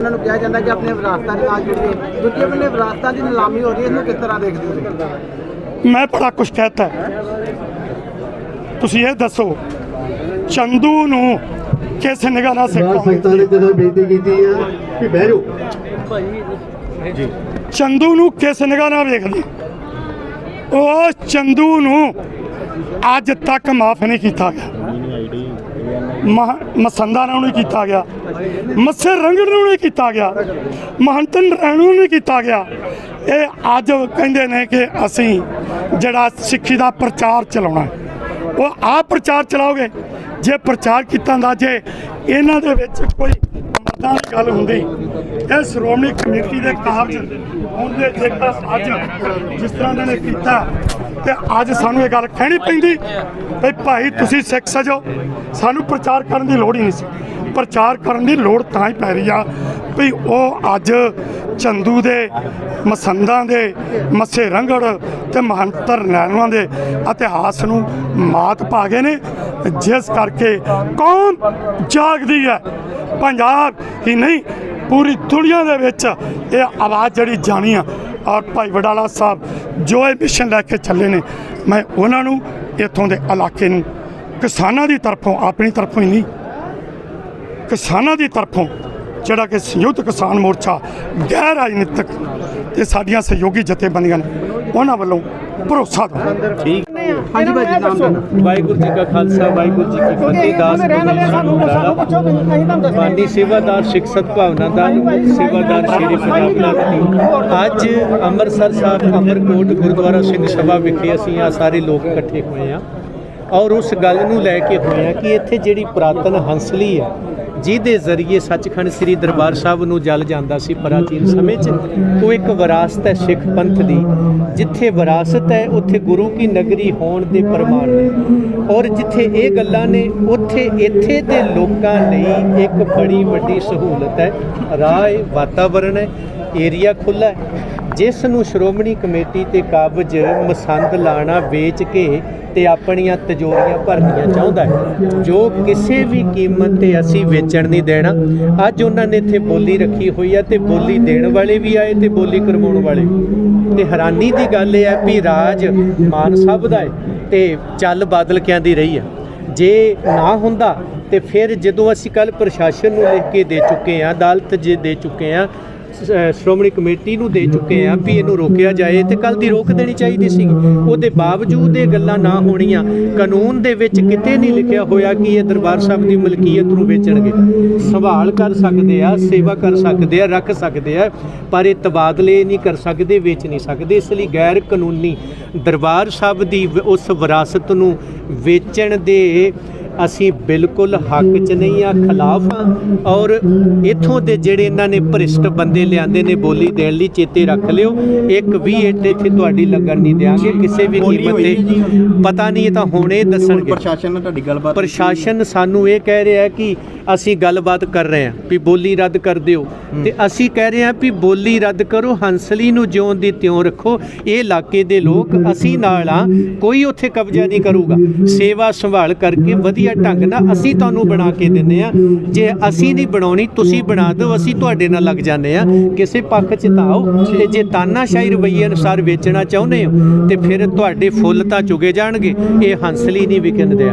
ਉਹਨਾਂ ਨੂੰ ਕਿਹਾ ਜਾਂਦਾ ਕਿ ਆਪਣੇ ਵਿਰਾਸਤਾਂ ਦੇ ਨਾਲ ਜੁੜੀਏ। ਦੂਜੇ ਬੰਨੇ ਵਿਰਾਸਤਾਂ ਦੀ ਨਿਲਾਮੀ ਹੋ ਰਹੀ ਹੈ ਇਹਨੂੰ ਕਿਸ ਤਰ੍ਹਾਂ ਦੇਖਦੇ ਹੋ? ਮੈਂ ਬੜਾ ਕੁਛ ਕਹਿਤਾ। ਤੁਸੀਂ ਇਹ ਦੱਸੋ ਚੰਦੂ ਨੂੰ ਕਿਸ ਨਿਗਾਹ ਨਾਲ ਸਿੱਖਾਂ ਸੰਗਤਾਂ ਨੇ ਜਦੋਂ ਬੇਨਤੀ ਕੀਤੀ ਆ ਕਿ ਬਹਿ ਜਾਓ। ਚੰਦੂ ਨੂੰ ਕਿਸ ਨਿਗਾਹ ਨਾਲ ਵੇਖਦੇ? ਉਹ ਚੰਦੂ ਨੂੰ ਅੱਜ ਤੱਕ ਮਾਫ ਨਹੀਂ ਕੀਤਾ ਗਿਆ। ਮਸੰਦਾ ਨੂੰ ਨਹੀਂ ਕੀਤਾ ਗਿਆ। ਮੱਸੇ ਰੰਗੜ ਨੂੰ ਨਹੀਂ ਕੀਤਾ ਗਿਆ। ਮਹੰਤਨ ਰੈਣੂ ਨੂੰ ਨਹੀਂ ਕੀਤਾ ਗਿਆ। ਇਹ ਅੱਜ ਕਹਿੰਦੇ ਨੇ ਕਿ ਅਸੀਂ ਜਿਹੜਾ ਸਿੱਖੀ ਦਾ ਪ੍ਰਚਾਰ ਚਲਾਉਣਾ ਉਹ ਆਪ ਪ੍ਰਚਾਰ ਚਲਾਓਗੇ। ਜੇ ਪ੍ਰਚਾਰ ਕੀਤਾ ਦਾ ਜੇ ਇਹਨਾਂ ਦੇ ਵਿੱਚ ਕੋਈ ਮਰਦਾਂ ਦੀ ਗੱਲ ਹੁੰਦੀ, ਇਹ ਸ਼੍ਰੋਮਣੀ ਕਮੇਟੀ ਦੇ ਕਾਬਜ ਹੁੰਦੇ ਜੇਕਰ ਅੱਜ ਜਿਸ ਤਰ੍ਹਾਂ ਇਹਨਾਂ ਨੇ ਕੀਤਾ। ਤੇ ਅੱਜ ਸਾਨੂੰ ਇਹ ਗੱਲ ਕਹਿਣੀ ਪੈਂਦੀ ਵੀ ਭਾਈ ਤੁਸੀਂ ਸਿੱਖ ਸਜੋ। ਸਾਨੂੰ ਪ੍ਰਚਾਰ ਕਰਨ ਦੀ ਲੋੜ ਹੀ ਨਹੀਂ ਸੀ। ਪ੍ਰਚਾਰ ਕਰਨ ਦੀ ਲੋੜ ਤਾਂ ਹੀ ਪੈ ਰਹੀ ਆ ਵੀ ਉਹ ਅੱਜ ਚੰਦੂ ਦੇ, ਮਸੰਦਾਂ ਦੇ, ਮੱਸੇ ਰੰਗੜ ਤੇ ਮਹੰਤਰ ਨੈਣਵਾਂ ਦੇ ਇਤਿਹਾਸ ਨੂੰ ਮਾਤ ਪਾ ਗਏ ਨੇ। ਜਿਸ ਕਰਕੇ ਕੌਮ ਜਾਗਦੀ ਹੈ। ਪੰਜਾਬ ਹੀ ਨਹੀਂ, ਪੂਰੀ ਦੁਨੀਆ ਦੇ ਵਿੱਚ ਇਹ ਆਵਾਜ਼ ਜਿਹੜੀ ਜਾਣੀ ਆ। ਔਰ ਭਾਈ ਵਡਾਲਾ ਸਾਹਿਬ ਜੋ ਇਹ ਮਿਸ਼ਨ ਲੈ ਕੇ ਚੱਲੇ ਨੇ, ਮੈਂ ਉਹਨਾਂ ਨੂੰ ਇੱਥੋਂ ਦੇ ਇਲਾਕੇ ਨੂੰ, ਕਿਸਾਨਾਂ ਦੀ ਤਰਫੋਂ, ਆਪਣੀ ਤਰਫੋਂ ਹੀ ਨਹੀਂ, ਕਿਸਾਨਾਂ ਦੀ ਤਰਫੋਂ, ਜਿਹੜਾ ਕਿ ਸੰਯੁਕਤ ਕਿਸਾਨ ਮੋਰਚਾ, ਗੈਰ ਰਾਜਨੀਤਿਕ ਤੇ ਸਾਡੀਆਂ ਸਹਿਯੋਗੀ ਜਥੇਬੰਦੀਆਂ ਨੇ, ਉਹਨਾਂ ਵੱਲੋਂ ਭਰੋਸਾ ਦਵਾਂ ਹਾਂਜੀ ਭਾਜੀ ਨਾਮ ਦੱਸੋ। ਵਾਹਿਗੁਰੂ ਜੀ ਕਾ ਖਾਲਸਾ ਵਾਹਿਗੁਰੂ ਜੀ ਕੀ ਫਤਿਹ ਦਾਸ ਮਾਨੀ ਸੇਵਾਦਾਰ ਸਿੱਖ ਸਤਭਾਵਨਾ ਦਾ ਸੇਵਾਦਾਰ ਸ਼੍ਰੀ ਪੰਜਾਬ ਅੱਜ ਅੰਮ੍ਰਿਤਸਰ ਸਾਹਿਬ ਅਮਰਕੋਟ ਗੁਰਦੁਆਰਾ ਸਿੰਘ ਸਭਾ ਵਿਖੇ ਅਸੀਂ ਆ ਸਾਰੇ ਲੋਕ ਇਕੱਠੇ ਹੋਏ ਆ ਔਰ ਉਸ ਗੱਲ ਨੂੰ ਲੈ ਕੇ ਹੋਏ ਆ ਕਿ ਇੱਥੇ ਜਿਹੜੀ ਪੁਰਾਤਨ ਹੰਸਲੀ ਹੈ ਜਿਹਦੇ ਜ਼ਰੀਏ ਸੱਚਖੰਡ ਸ੍ਰੀ ਦਰਬਾਰ ਸਾਹਿਬ ਨੂੰ ਜਲ ਜਾਂਦਾ ਸੀ ਪ੍ਰਾਚੀਨ ਸਮੇਂ 'ਚ, ਉਹ ਇੱਕ ਵਿਰਾਸਤ ਹੈ ਸਿੱਖ ਪੰਥ ਦੀ। ਜਿੱਥੇ ਵਿਰਾਸਤ ਹੈ, ਉੱਥੇ ਗੁਰੂ ਕੀ ਨਗਰੀ ਹੋਣ ਦੇ ਪ੍ਰਮਾਣ ਨੇ। ਔਰ ਜਿੱਥੇ ਇਹ ਗੱਲਾਂ ਨੇ, ਉੱਥੇ ਇੱਥੇ ਦੇ ਲੋਕਾਂ ਲਈ ਇੱਕ ਬੜੀ ਵੱਡੀ ਸਹੂਲਤ ਹੈ। ਰਾਹ ਹੈ ਵਾਤਾਵਰਣ ਹੈ ਏਰੀਆ ਖੁੱਲਾ ਹੈ। ਜਿਸ ਨੂੰ ਸ਼੍ਰੋਮਣੀ ਕਮੇਟੀ ਤੇ ਕਾਬਜ ਮਸੰਦ ਲਾਣਾ ਵੇਚ ਕੇ ਤੇ ਆਪਣੀਆਂ ਤਜੋਰੀਆਂ ਭਰਨੀਆਂ ਚਾਹੁੰਦਾ ਹੈ, ਜੋ ਕਿਸੇ ਵੀ ਕੀਮਤ ਤੇ ਅਸੀਂ ਵੇਚਣ ਨਹੀਂ ਦੇਣਾ। ਅੱਜ ਉਹਨਾਂ ਨੇ ਇੱਥੇ ਬੋਲੀ ਰੱਖੀ ਹੋਈ ਹੈ ਤੇ ਬੋਲੀ ਦੇਣ ਵਾਲੇ ਵੀ ਆਏ ਤੇ ਬੋਲੀ ਕਰਵਾਉਣ ਵਾਲੇ ਵੀ। ਤੇ ਹੈਰਾਨੀ ਦੀ ਗੱਲ ਇਹ ਹੈ ਵੀ ਰਾਜ ਮਾਨ ਸਾਹਿਬ ਦਾ ਹੈ ਤੇ ਚੱਲ ਬਾਦਲ ਕਹਿੰਦੀ ਰਹੀ ਹੈ। ਜੇ ਨਾ ਹੁੰਦਾ ਤੇ ਫਿਰ ਜਦੋਂ ਅਸੀਂ ਕੱਲ ਪ੍ਰਸ਼ਾਸਨ ਨੂੰ ਲਿਖ ਕੇ ਦੇ ਚੁੱਕੇ ਆ ਅਦਾਲਤ ਜੇ ਦੇ ਚੁੱਕੇ ਆ ਸ਼੍ਰੋਮਣੀ ਕਮੇਟੀ ਨੂੰ ਦੇ ਚੁੱਕੇ ਆ ਵੀ ਇਹਨੂੰ ਰੋਕਿਆ ਜਾਏ ਤੇ ਕੱਲ ਦੀ ਰੋਕ ਦੇਣੀ ਚਾਹੀਦੀ ਸੀ। ਉਹਦੇ ਬਾਵਜੂਦ ਇਹ ਗੱਲਾਂ ਨਾ ਹੋਣੀਆਂ, ਕਾਨੂੰਨ ਦੇ ਵਿੱਚ ਕਿਤੇ ਨਹੀਂ ਲਿਖਿਆ ਹੋਇਆ ਕਿ ਇਹ ਦਰਬਾਰ ਸਾਹਿਬ ਦੀ ਮਲਕੀਅਤ ਨੂੰ ਵੇਚਣਗੇ। ਸੰਭਾਲ ਕਰ ਸਕਦੇ ਆ, ਸੇਵਾ ਕਰ ਸਕਦੇ ਆ, ਰੱਖ ਸਕਦੇ ਆ, ਪਰ ਇਹ ਤਬਾਦਲੇ ਨਹੀਂ ਕਰ ਸਕਦੇ, ਵੇਚ ਨਹੀਂ ਸਕਦੇ। ਇਸ ਲਈ ਗੈਰ ਕਾਨੂੰਨੀ ਦਰਬਾਰ ਸਾਹਿਬ ਦੀ ਉਸ ਵਿਰਾਸਤ ਨੂੰ ਵੇਚਣ ਦੇ ਅਸੀਂ ਬਿਲਕੁਲ ਹੱਕ 'ਚ ਨਹੀਂ ਆ ਖਿਲਾਫ ਆ। ਔਰ ਇਥੋਂ ਦੇ ਜਿਹੜੇ ਇਹਨਾਂ ਨੇ ਭ੍ਰਿਸ਼ਟ ਬੰਦੇ ਲਿਆਂਦੇ ਨੇ ਬੋਲੀ ਦੇਣ ਲਈ ਚੇਤੇ ਰੱਖ ਲਿਓ। ਇੱਕ ਵੀ ਇੱਟ ਇੱਥੇ ਤੁਹਾਡੀ ਲੱਗਣ ਨਹੀਂ ਦਿਆਂਗੇ ਕਿਸੇ ਵੀ ਕੀਮਤ ਤੇ। ਪਤਾ ਨਹੀਂ ਇਹ ਤਾਂ ਹੁਣੇ ਦੱਸਣਗੇ। ਪ੍ਰਸ਼ਾਸਨ ਨਾਲ ਤੁਹਾਡੀ ਗੱਲਬਾਤ ਪ੍ਰਸ਼ਾਸਨ ਸਾਨੂੰ ਇਹ ਕਹਿ ਰਿਹਾ ਕਿ ਅਸੀਂ ਗੱਲਬਾਤ ਕਰ ਰਹੇ ਹਾਂ ਵੀ ਬੋਲੀ ਰੱਦ ਕਰ ਦਿਓ। ਤੇ ਅਸੀਂ ਕਹਿ ਰਹੇ ਹਾਂ ਵੀ ਬੋਲੀ ਰੱਦ ਕਰੋ ਹੰਸਲੀ ਨੂੰ ਜਿਉਂ ਦੀ ਤਿਉਂ ਰੱਖੋ। ਇਹ ਇਲਾਕੇ ਦੇ ਲੋਕ ਅਸੀਂ ਨਾਲ ਆ ਕੋਈ ਉੱਥੇ ਕਬਜ਼ਾ ਨਹੀਂ ਕਰੂਗਾ। ਸੇਵਾ ਸੰਭਾਲ ਕਰਕੇ ਵਧੀਆ ਢੰਗ ਨਾਲ ਅਸੀਂ ਤੁਹਾਨੂੰ ਬਣਾ ਕੇ ਦਿੰਨੇ ਆ ਜੇ ਅਸੀਂ ਨਹੀਂ ਬਣਾਉਣੀ, ਤੁਸੀਂ ਬਣਾ ਦਿਓ, ਅਸੀਂ ਤੁਹਾਡੇ ਨਾਲ ਲੱਗ ਜਾਂਦੇ ਆ ਕਿਸੇ ਪੱਖ 'ਚ ਤਾਂ ਆਓ ਤੇ ਜੇ ਤਾਨਾਸ਼ਾਹੀ ਰਵੱਈਏ ਅਨੁਸਾਰ ਵੇਚਣਾ ਚਾਹੁੰਦੇ ਹੋ, ਤੇ ਫਿਰ ਤੁਹਾਡੇ ਫੁੱਲ ਤਾਂ ਚੁਗੇ ਜਾਣਗੇ, ਇਹ ਹੰਸਲੀ ਨਹੀਂ ਵਿਕਣਦੇ।